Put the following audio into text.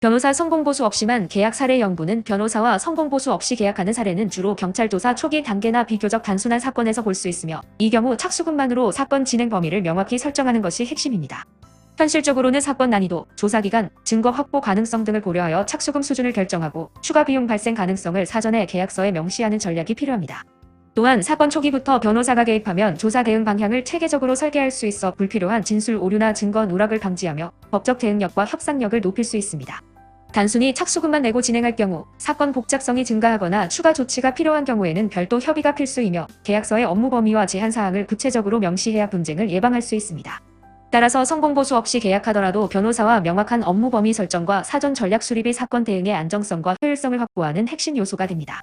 변호사 성공보수 없이만 계약 사례 영부는 변호사와 성공보수 없이 계약하는 사례는 주로 경찰 조사 초기 단계나 비교적 단순한 사건에서 볼 수 있으며 이 경우 착수금만으로 사건 진행 범위를 명확히 설정하는 것이 핵심입니다. 현실적으로는 사건 난이도, 조사 기간, 증거 확보 가능성 등을 고려하여 착수금 수준을 결정하고 추가 비용 발생 가능성을 사전에 계약서에 명시하는 전략이 필요합니다. 또한 사건 초기부터 변호사가 개입하면 조사 대응 방향을 체계적으로 설계할 수 있어 불필요한 진술 오류나 증거 누락을 방지하며 법적 대응력과 협상력을 높일 수 있습니다. 단순히 착수금만 내고 진행할 경우 사건 복잡성이 증가하거나 추가 조치가 필요한 경우에는 별도 협의가 필수이며 계약서의 업무 범위와 제한 사항을 구체적으로 명시해야 분쟁을 예방할 수 있습니다. 따라서 성공보수 없이 계약하더라도 변호사와 명확한 업무 범위 설정과 사전 전략 수립이 사건 대응의 안정성과 효율성을 확보하는 핵심 요소가 됩니다.